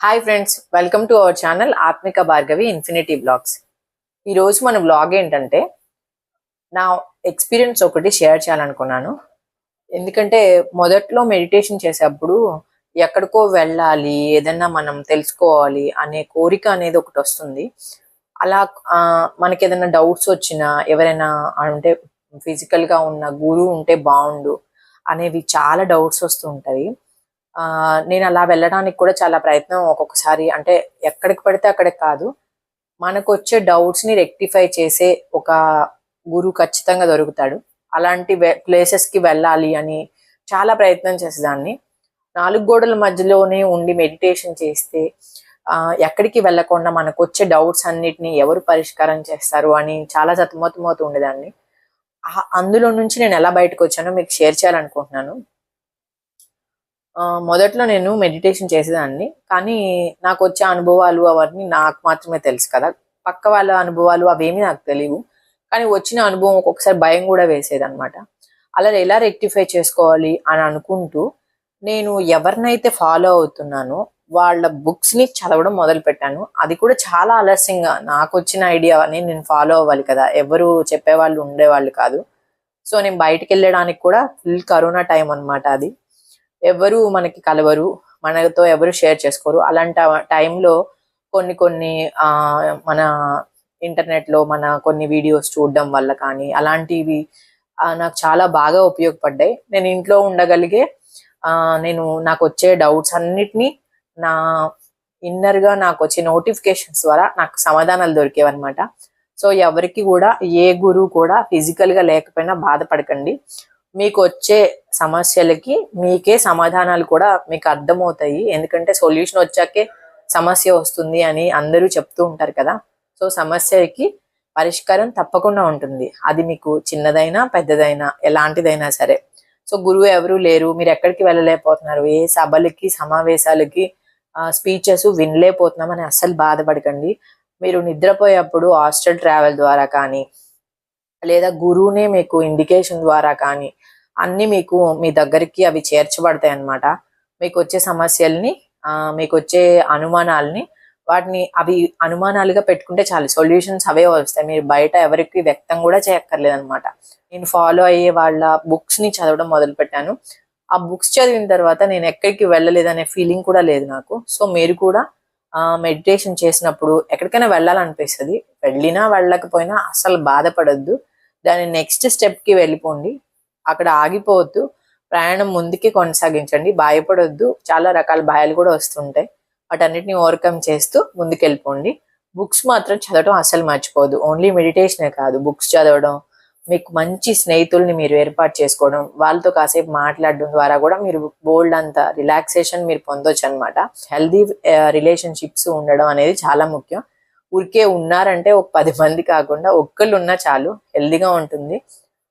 Hi friends welcome to our channel Atmika Bhargavi infinity blogs ఈరోజు మన blog ఏంటంటే నా ఎక్స్పీరియన్స్ ఒకటి షేర్ చేయాలనుకున్నాను. ఎందుకంటే మొదట్లో మెడిటేషన్ చేసేటప్పుడు ఎక్కడికో వెళ్ళాలి ఏదన్నా మనం తెలుసుకోవాలి అనే కోరిక అనేది ఒకటి వస్తుంది. అలా మనకి ఏదైనా డౌట్స్ వచ్చినా ఎవరైనా అంటే ఫిజికల్గా గా ఉన్న గురువు ఉంటే బాగుండు అనేవి చాలా డౌట్స్ వస్తూ ఉంటాయి. నేను అలా వెళ్ళడానికి కూడా చాలా ప్రయత్నం ఒక్కొక్కసారి. అంటే ఎక్కడికి పడితే అక్కడికి కాదు. మనకు వచ్చే డౌట్స్ని రెక్టిఫై చేసే ఒక గురువు ఖచ్చితంగా దొరుకుతాడు. అలాంటి ప్లేసెస్కి వెళ్ళాలి అని చాలా ప్రయత్నం చేసేదాన్ని. నాలుగు గోడల మధ్యలోనే ఉండి మెడిటేషన్ చేస్తే ఎక్కడికి వెళ్ళకుండా మనకు వచ్చే డౌట్స్ అన్నిటిని ఎవరు పరిష్కారం చేస్తారు అని చాలా సతమతమవుతూ ఉండేదాన్ని. అందులో నుంచి నేను ఎలా బయటకు వచ్చానో మీకు షేర్ చేయాలనుకుంటున్నాను. మొదట్లో నేను మెడిటేషన్ చేసేదాన్ని. కానీ నాకు వచ్చే అనుభవాలు అవన్నీ నాకు మాత్రమే తెలుసు కదా. పక్క వాళ్ళ అనుభవాలు అవేమీ నాకు తెలియవు. కానీ వచ్చిన అనుభవం ఒక్కొక్కసారి భయం కూడా వేసేది అనమాట అలా ఎలా రెక్టిఫై చేసుకోవాలి అని అనుకుంటూ నేను ఎవరినైతే ఫాలో అవుతున్నానో వాళ్ళ బుక్స్ని చదవడం మొదలు పెట్టాను. అది కూడా చాలా ఆలస్యంగా. నాకు వచ్చిన ఐడియాని నేను ఫాలో అవ్వాలి కదా. ఎవరు చెప్పేవాళ్ళు ఉండేవాళ్ళు కాదు. సో నేను బయటికి వెళ్ళడానికి కూడా ఫుల్ కరోనా టైం అన్నమాట అది. ఎవరు మనకి కలవరు మనతో ఎవరు షేర్ చేసుకోరు. అలాంటి టైంలో కొన్ని కొన్ని మన ఇంటర్నెట్లో మన కొన్ని వీడియోస్ చూడడం వల్ల కానీ అలాంటివి నాకు చాలా బాగా ఉపయోగపడ్డాయి. నేను ఇంట్లో ఉండగలిగే నేను నాకు వచ్చే డౌట్స్ అన్నిటినీ నా ఇన్నర్గా నాకు వచ్చే నోటిఫికేషన్స్ ద్వారా నాకు సమాధానాలు దొరికేవన్నమాట. సో ఎవరికి కూడా ఏ గురువు కూడా ఫిజికల్గా లేకపోయినా బాధపడకండి. మీకు వచ్చే సమస్యలకి మీకే సమాధానాలు కూడా మీకు అర్థమవుతాయి. ఎందుకంటే సొల్యూషన్ వచ్చాకే సమస్య వస్తుంది అని అందరూ చెప్తూ ఉంటారు కదా. సో సమస్యకి పరిష్కారం తప్పకుండా ఉంటుంది. అది మీకు చిన్నదైనా పెద్దదైనా ఎలాంటిదైనా సరే. సో గురువు ఎవరు లేరు. మీరు ఎక్కడికి వెళ్ళలేకపోతున్నారు. ఏ సభలకి సమావేశాలకి స్పీచెస్ వినలేకపోతున్నామని అస్సలు బాధపడకండి. మీరు నిద్రపోయేప్పుడు హాస్టల్ ట్రావెల్ ద్వారా కానీ లేదా గురువునే మీకు ఇండికేషన్ ద్వారా కానీ అన్ని మీకు మీ దగ్గరికి అవి చేర్చబడతాయి అన్నమాట. మీకు వచ్చే సమస్యల్ని మీకు వచ్చే అనుమానాలని వాటిని అవి అనుమానాలుగా పెట్టుకుంటే చాలు. సొల్యూషన్స్ అవే వస్తాయి. మీరు బయట ఎవరికి వ్యక్తం కూడా చేయక్కర్లేదు అనమాట నేను ఫాలో అయ్యే వాళ్ళ బుక్స్ని చదవడం మొదలుపెట్టాను. ఆ బుక్స్ చదివిన తర్వాత నేను ఎక్కడికి వెళ్ళలేదు అనే ఫీలింగ్ కూడా లేదు నాకు. సో మీరు కూడా మెడిటేషన్ చేసినప్పుడు ఎక్కడికైనా వెళ్ళాలనిపిస్తుంది. వెళ్ళినా వెళ్ళకపోయినా అసలు బాధపడద్దు. దాని నెక్స్ట్ స్టెప్కి వెళ్ళిపోండి. అక్కడ ఆగిపోవద్దు. ప్రయాణం ముందుకి కొనసాగించండి. భయపడొద్దు. చాలా రకాల భయాలు కూడా వస్తుంటాయి. వాటన్నిటిని ఓవర్కమ్ చేస్తూ ముందుకు వెళ్ళిపోండి బుక్స్ మాత్రం చదవడం అసలు మర్చిపోదు ఓన్లీ మెడిటేషనే కాదు. బుక్స్ చదవడం మీకు మంచి స్నేహితుల్ని మీరు ఏర్పాటు చేసుకోవడం వాళ్ళతో కాసేపు మాట్లాడడం ద్వారా కూడా మీరు బోల్డ్ అంత రిలాక్సేషన్ మీరు పొందొచ్చు అనమాట హెల్దీ రిలేషన్షిప్స్ ఉండడం అనేది చాలా ముఖ్యం. ఊరికే ఉన్నారంటే ఒక పది మంది కాకుండా ఒక్కళ్ళు ఉన్నా చాలు హెల్దీగా ఉంటుంది.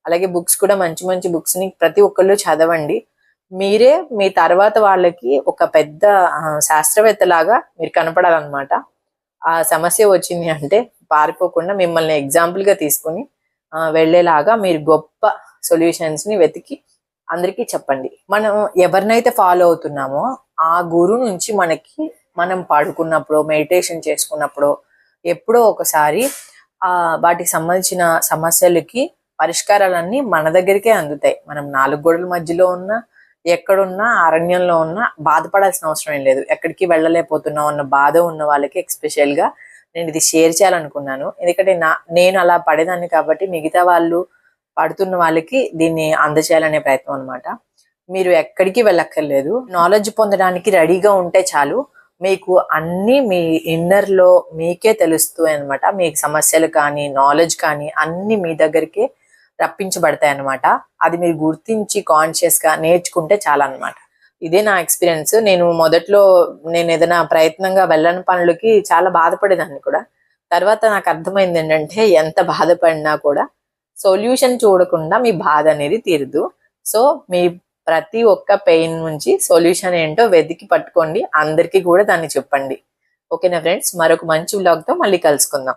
అలాగే బుక్స్ కూడా మంచి మంచి బుక్స్ని ప్రతి ఒక్కళ్ళు చదవండి. మీరే మీ తర్వాత వాళ్ళకి ఒక పెద్ద శాస్త్రవేత్తలాగా మీరు కనపడాలన్నమాట. ఆ సమస్య వచ్చింది అంటే పారిపోకుండా మిమ్మల్ని ఎగ్జాంపుల్గా తీసుకుని వెళ్ళేలాగా మీరు గొప్ప సొల్యూషన్స్ని వెతికి అందరికీ చెప్పండి. మనం ఎవరినైతే ఫాలో అవుతున్నామో ఆ గురువు నుంచి మనకి మనం పాడుకున్నప్పుడు మెడిటేషన్ చేసుకున్నప్పుడు ఎప్పుడో ఒకసారి ఆ వాటికి సంబంధించిన సమస్యలకి పరిష్కారాలన్నీ మన దగ్గరికే అందుతాయి. మనం నాలుగు గోడల మధ్యలో ఉన్న ఎక్కడున్నా అరణ్యంలో ఉన్నా బాధపడాల్సిన అవసరం ఏం లేదు. ఎక్కడికి వెళ్ళలేకపోతున్నాం అన్న బాధ ఉన్న వాళ్ళకి ఎక్స్పెషల్గా నేను ఇది షేర్ చేయాలనుకున్నాను. ఎందుకంటే నా నేను అలా పడేదాన్ని కాబట్టి మిగతా వాళ్ళు పడుతున్న వాళ్ళకి దీన్ని అందచేయాలనే ప్రయత్నం అనమాట మీరు ఎక్కడికి వెళ్ళక్కర్లేదు. నాలెడ్జ్ పొందడానికి రెడీగా ఉంటే చాలు. మీకు అన్ని మీ ఇన్నర్లో మీకే తెలుస్తాయి అనమాట మీకు సమస్యలు కానీ నాలెడ్జ్ కానీ అన్ని మీ దగ్గరికి రప్పించబడతాయి అన్నమాట అది మీరు గుర్తించి కాన్షియస్గా నేర్చుకుంటే చాలా అన్నమాట ఇదే నా ఎక్స్పీరియన్స్ నేను మొదట్లో నేను ఏదైనా ప్రయత్నంగా వెళ్ళని పనులకి చాలా బాధపడేదాన్ని కూడా. తర్వాత నాకు అర్థమైంది ఏంటంటే ఎంత బాధపడినా కూడా సొల్యూషన్ చూడకుండా మీ బాధ అనేది తీరదు. సో మీ ప్రతి ఒక్క పెయిన్ నుంచి సొల్యూషన్ ఏంటో వెతికి పట్టుకోండి. అందరికీ కూడా దాన్ని చెప్పండి. ఓకేనా ఫ్రెండ్స్? మరొక మంచి vlog తో మళ్ళీ కలుసుకుందాం.